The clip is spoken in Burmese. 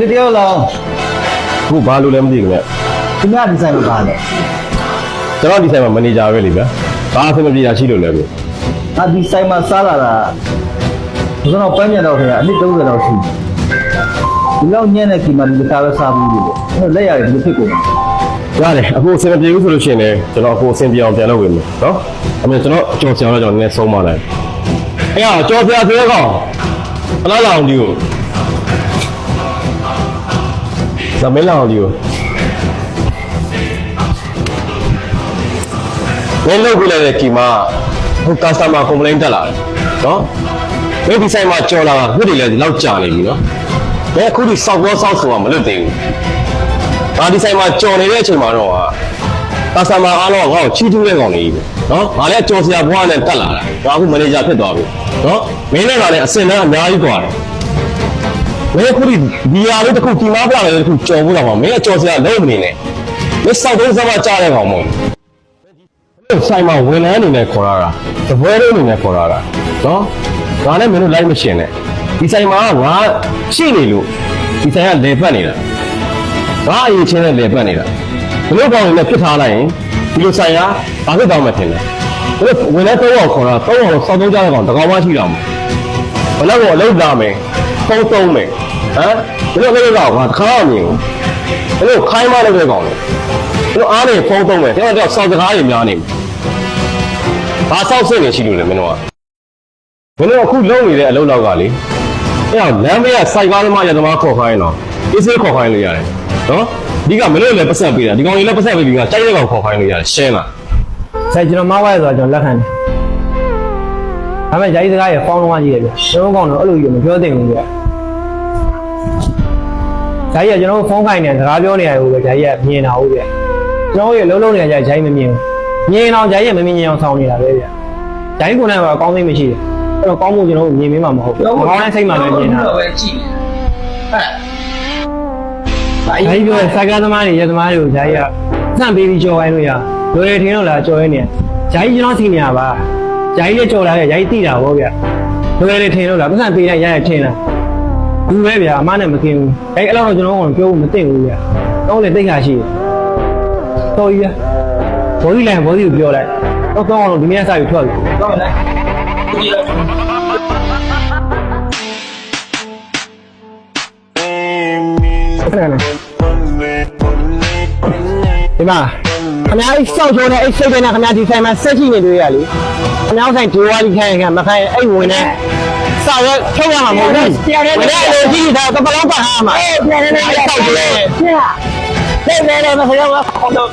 ဒီတယောက်လောင်းအခုဘာလို့လဲမသိဘူးခင်ဗျဒီများဒီဇိုင်းမှာပါလေကျွန်တော်ဒီဆိုင်မှာမန်နေဂျာပဲလေဗျာဘာအဆင်မပြေတာရှိလို့လဲဗျငါဒီဆိုင်မှာစားလာတာဘယ်တော့ပန်းမြန်တော့ခင်ဗျအနည်း30လောက်ရှိဒီလောက်ညံ့တဲ့ကီမာဒီကားပဲစားဘူးလို့အဲ့လက်ရတယ်ဒီဖြစ်ကုန်ရတယ်အခုအဆင်မပြေဘူးဆိုလို့ရှိရင်လည်းကျွန်တော်အခုအဆင်ပြေအောင်ပြန်လုပ်ဝင်မယ်နော်အမေကျွန်တော်အကျော်ဆရာတော့ကျွန်တော်နည်းနည်းဆုံးမလိုက်အဲ့ဟာကျော်ဆရာဆိုတော့ကောင်အလားလောင်ဒီကို La melodía. ။လဲလောက်ပြလိုက်တဲ့ကီမှာဟို customer complaint တက်လာတယ်နော်။ဒီဒီဆိုင်မှာကြော်လာတာခုတည်းလည်းဒီလောက်ကြာနေပြီနော်။ဒါအခုဒီ software ဆောက်ဆိုတာမလွတ်သေးဘူး။ဒါဒီဆိုင်မှာကြော်နေတဲ့အချိန်မှာတော့ customer အားလုံးကငါ့ကိုချီးကျူးတဲ့ကောင်လေးပဲနော်။ငါလည်းကြော်စရာဘွားနဲ့တက်လာတာ။ဒါအခု manager ဖြစ်သွားပြီနော်။မင်းနဲ့ကလည်းအစင်တန်းအများကြီးကြွားတယ်။ မင်းအခုဒီဒီဟာလေးတစ်ခုဒီမားပလာလေးတစ်ခုကြော်ဖို့တော့မှမင်းကကြော်စရာလုံးမနေနဲ့။မင်းစောက်သုံးစမ်းမကြားတဲ့ကောင်မဟုတ်ဘူး။ဆိုင်မှာဝန်ထမ်းအနေနဲ့ခေါ်ရတာ။တပွဲလေးအနေနဲ့ခေါ်ရတာ။နော်။ငါလည်းမင်းတို့လိုက်မရှင်နဲ့။ဒီဆိုင်မှာငါရှိနေလို့ဒီဆိုင်ကလေပတ်နေတာ။ဘာအရေးချင်းနဲ့လေပတ်နေတာဘလို့ကောင်တွေနဲ့ပြစ်ထားလိုက်ရင်ဒီလိုဆိုင်ရဘာဖြစ်တော့မှထင်လဲဘလို့ဝင်လဲတော့ခေါ်တာတော့တော့စောက်သုံးကြတဲ့ကောင်တကောင်မှရှိတော့မှာဘလို့ကအလုပ်လာမယ်သုံးသုံးမယ် ဟမ်ဘလို့လည်းတော့ငါတခါမှမမြင်ဘူးဘလို့ခိုင်းမလုပ်တဲ့ကောင်လေဘလို့အားနေဖုံးသုံးမယ်တဲ့တော့စောက်စကားတွေများနေဘာစောက်စစ်နေရှိလို့လဲမင်းတို့ကမင်းတို့အခုလုံးနေတဲ့အလုပ်လောက်ကလေအဲ့တော့လမ်းမေးကစိုက်ကားသမားရသမားခေါ်ခိုင်းတော့အေးစေးခေါ်ခိုင်းလို့ရတယ်နော်ဒီကမင်းတို့လည်းပတ်ဆက်ပေးတာဒီကောင်ကြီးလည်းပတ်ဆက်ပေးပြီးကကြိုက်တဲ့ကောင်ခေါ်ခိုင်းလို့ရတယ်ရှင်းလားဆိုင်ကျွန်တော်မဝါရဆိုတော့ကျွန်တော်လက်ခံတယ်ဒါပေမဲ့ဂျာကြီးစကားရဖောင်းလုံးဝကြီးရပြကျွန်တော်ကောင်းတော့အဲ့လိုကြီးမပြောသင့်ဘူးပြ ဂျာကြီးကကျွန်တော်ဖုန်းခိုင်းနေစကားပြောနေရဘူးပဲဂျာကြီးကမြင်တာဟုတ်ပြကျွန်တော်ရဲ့လုံးလုံးနေကြဂျာကြီးမမြင်ဘူးမြင်အောင်ဂျာကြီးကမမြင်အောင်ဆောင်းနေတာပဲဗျဂျာကြီးကိုယ်နဲ့ကအကောင်းသိမရှိတယ်အဲ့တော့ကောင်းမှုကျွန်တော်မြင်မင်းမှာမဟုတ်ဘူးမကောင်းတဲ့စိတ်မှပဲမြင်တာပဲကြည့်နေဟဲ့။အဲဒီပြောစိုက်ကားသမားတွေရက်သမားတွေကိုဂျာကြီးကစန့်ပေးပြီးကြော်ခိုင်းလို့ရ။လွယ်ထင်းလို့လားကြော်ရင်းနေ။ဂျာကြီးကျွန်တော်စီနေရပါ။ဂျာကြီးလည်းကြော်လာတယ်ဂျာကြီးသိတာဗောဗျ။လွယ်လေထင်းလို့လားပတ်စံပေးလိုက်ရရထင်းလား။ ဘူးပဲဗျာအမနဲ့မကင်းဘူး။အဲဒီအဲ့လောက်တော့ကျွန်တော်ကပြောဖို့မသိဘူးဗျာ။တော့လေတိတ်ခါရှိတယ်။တော်ကြီးဗျာ။ဘောဒီလိုင်းဘောဒီကိုပြောလိုက်။တော့တော့အောင်ဒီနေ့စပြီးထွက်ပြီတော့လည်းဒီလို။ခဏလေးဒီမှာခမားကြီးစောက်ချိုးတဲ့အဲ့စိတ်နဲ့ခမားဒီဆိုင်မှာဆက်ကြည့်နေတွေ့ရလေခမားဆိုင်ဒီဝါဒီခိုင်းခိုင်းမခိုင်းအဲ့ဝင်နဲ့ စောက်ရထုတ်ရမှာမဟုတ်ဘူးဝင်နဲ့လိုကြည့်တာကပလောင်းပတ်ဟာမှာအေးပြန်နေနေစောက်ချိုးတယ်ပြလက်နေနေမခရောခေါ်တော့